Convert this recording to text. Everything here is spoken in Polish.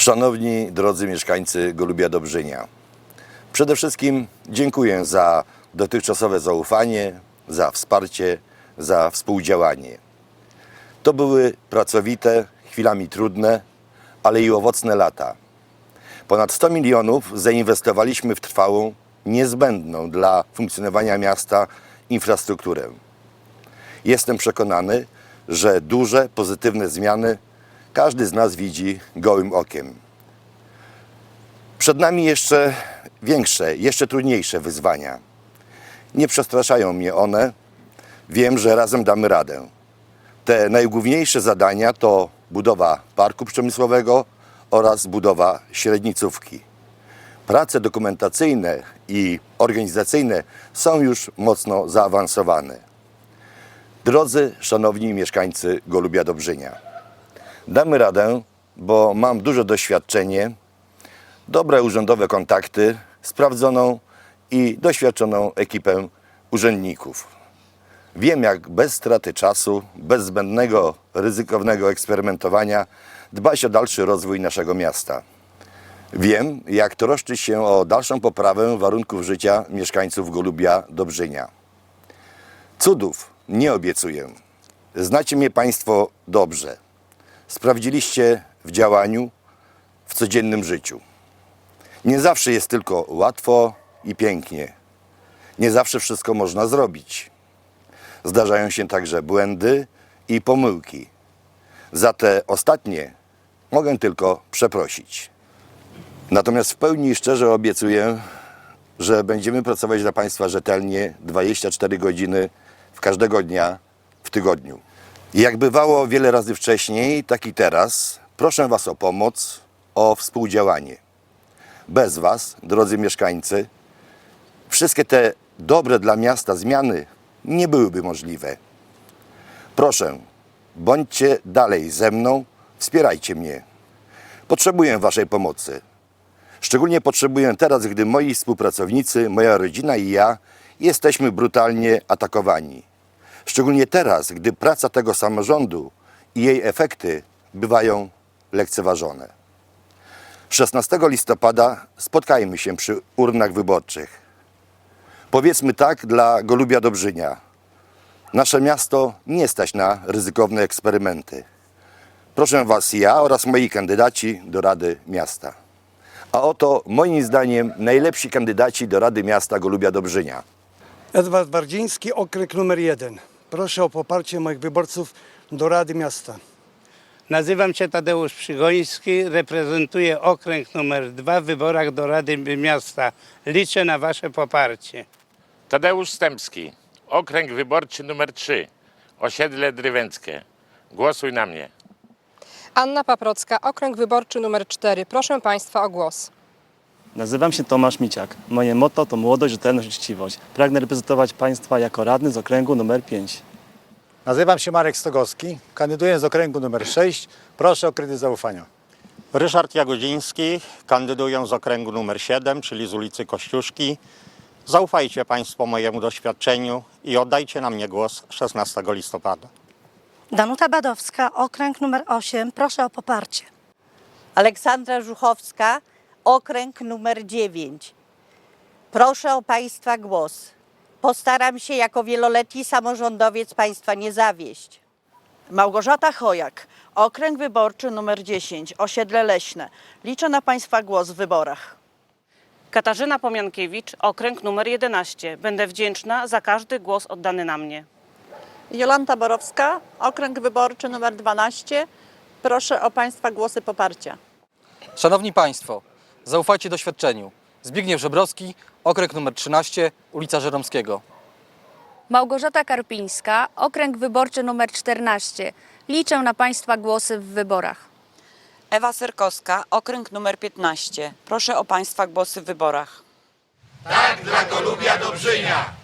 Szanowni drodzy mieszkańcy Golubia Dobrzynia, przede wszystkim dziękuję za dotychczasowe zaufanie, za wsparcie, za współdziałanie. To były pracowite, chwilami trudne, ale i owocne lata. Ponad 100 milionów zainwestowaliśmy w trwałą, niezbędną dla funkcjonowania miasta infrastrukturę. Jestem przekonany, że duże, pozytywne zmiany każdy z nas widzi gołym okiem. Przed nami jeszcze większe, jeszcze trudniejsze wyzwania. Nie przestraszają mnie one. Wiem, że razem damy radę. Te najgłówniejsze zadania to budowa parku przemysłowego oraz budowa średnicówki. Prace dokumentacyjne i organizacyjne są już mocno zaawansowane. Drodzy, szanowni mieszkańcy Golubia Dobrzynia, damy radę, bo mam duże doświadczenie, dobre urzędowe kontakty, sprawdzoną i doświadczoną ekipę urzędników. Wiem, jak bez straty czasu, bez zbędnego, ryzykownego eksperymentowania dbać o dalszy rozwój naszego miasta. Wiem, jak troszczyć się o dalszą poprawę warunków życia mieszkańców Golubia Dobrzynia. Cudów nie obiecuję. Znacie mnie Państwo dobrze. Sprawdziliście w działaniu, w codziennym życiu. Nie zawsze jest tylko łatwo i pięknie. Nie zawsze wszystko można zrobić. Zdarzają się także błędy i pomyłki. Za te ostatnie mogę tylko przeprosić. Natomiast w pełni i szczerze obiecuję, że będziemy pracować dla Państwa rzetelnie 24 godziny w każdego dnia w tygodniu. Jak bywało wiele razy wcześniej, tak i teraz, proszę Was o pomoc, o współdziałanie. Bez Was, drodzy mieszkańcy, wszystkie te dobre dla miasta zmiany nie byłyby możliwe. Proszę, bądźcie dalej ze mną, wspierajcie mnie. Potrzebuję Waszej pomocy. Szczególnie potrzebuję teraz, gdy moi współpracownicy, moja rodzina i ja jesteśmy brutalnie atakowani. Szczególnie teraz, gdy praca tego samorządu i jej efekty bywają lekceważone. 16 listopada spotkajmy się przy urnach wyborczych. Powiedzmy tak dla Golubia Dobrzynia. Nasze miasto nie stać na ryzykowne eksperymenty. Proszę Was ja oraz moi kandydaci do Rady Miasta. A oto moim zdaniem najlepsi kandydaci do Rady Miasta Golubia Dobrzynia. Edward Wardziński, okręg numer jeden. Proszę o poparcie moich wyborców do Rady Miasta. Nazywam się Tadeusz Przygoński, reprezentuję okręg numer 2 w wyborach do Rady Miasta. Liczę na Wasze poparcie. Tadeusz Stępski, okręg wyborczy numer 3, osiedle Drywęckie. Głosuj na mnie. Anna Paprocka, okręg wyborczy nr 4. Proszę Państwa o głos. Nazywam się Tomasz Miciak. Moje motto to młodość, rzetelność, uczciwość. Pragnę reprezentować Państwa jako radny z okręgu numer 5. Nazywam się Marek Stogowski, kandyduję z okręgu numer 6. Proszę o kredyt zaufania. Ryszard Jagodziński, kandyduję z okręgu numer 7, czyli z ulicy Kościuszki. Zaufajcie Państwo mojemu doświadczeniu i oddajcie na mnie głos 16 listopada. Danuta Badowska, okręg numer 8. Proszę o poparcie. Aleksandra Żuchowska, okręg numer 9. Proszę o Państwa głos. Postaram się jako wieloletni samorządowiec Państwa nie zawieść. Małgorzata Chojak, okręg wyborczy nr 10, osiedle leśne. Liczę na Państwa głos w wyborach. Katarzyna Pomiankiewicz, okręg numer 11. Będę wdzięczna za każdy głos oddany na mnie. Jolanta Borowska, okręg wyborczy nr 12. Proszę o Państwa głosy poparcia. Szanowni Państwo, zaufajcie doświadczeniu. Zbigniew Żebrowski, okręg numer 13, ulica Żeromskiego. Małgorzata Karpińska, okręg wyborczy nr 14. Liczę na Państwa głosy w wyborach. Ewa Serkowska, okręg numer 15. Proszę o Państwa głosy w wyborach. Tak dla Golubia Dobrzynia!